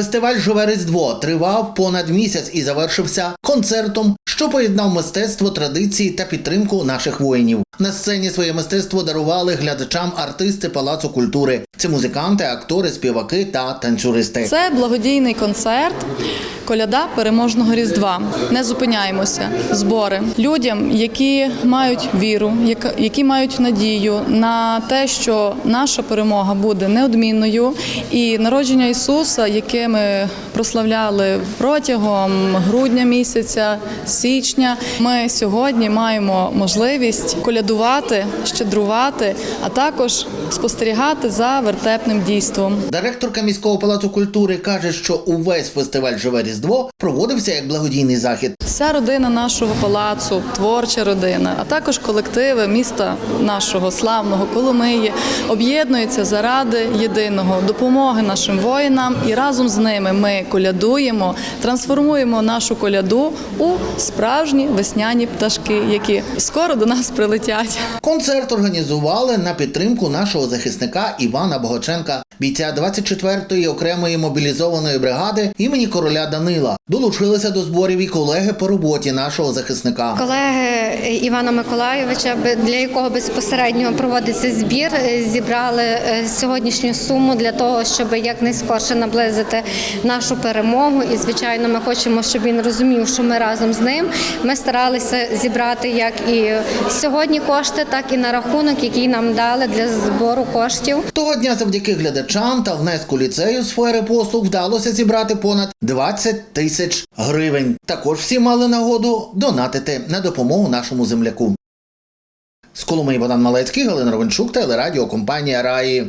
Фестиваль Живе Різдво тривав понад місяць і завершився концертом, що поєднав мистецтво, традиції та підтримку наших воїнів. На сцені своє мистецтво дарували глядачам артисти Палацу культури. Це музиканти, актори, співаки та танцюристи. Це благодійний концерт. Коляда переможного різдва. Не зупиняємося. Збори людям, які мають віру, які мають надію на те, що наша перемога буде неодмінною, і народження Ісуса, яке ми прославляли протягом грудня місяця, січня. Ми сьогодні маємо можливість колядувати, щедрувати, а також спостерігати за вертепним дійством. Директорка міського палацу культури каже, що увесь фестиваль Живе Різдво проводився як благодійний захід. Вся родина нашого палацу, творча родина, а також колективи міста нашого славного Коломиї об'єднуються заради єдиного допомоги нашим воїнам, і разом з ними ми колядуємо, трансформуємо нашу коляду у справжні весняні пташки, які скоро до нас прилетять. Концерт організували на підтримку нашого захисника Івана Богаченка, бійця 24-ї окремої мобілізованої бригади імені короля Данила. Долучилися до зборів і колеги по роботі нашого захисника. Колеги Івана Миколайовича, для якого безпосередньо проводиться збір, е, зібрали е, сьогоднішню суму для того, щоб якнайскорше наблизити нашу перемогу. І звичайно, ми хочемо, щоб він розумів, що ми разом з ним. Ми старалися зібрати як і сьогодні кошти, так і на рахунок, який нам дали для збору коштів. Того дня завдяки глядачам та внеску ліцею сфери послуг вдалося зібрати понад 20 тисяч гривень. Також всі мали нагоду донатити на допомогу нашому земляку. З Коломиї Богдан Малецький, Галина Ровенчук, телерадіокомпанія Раї.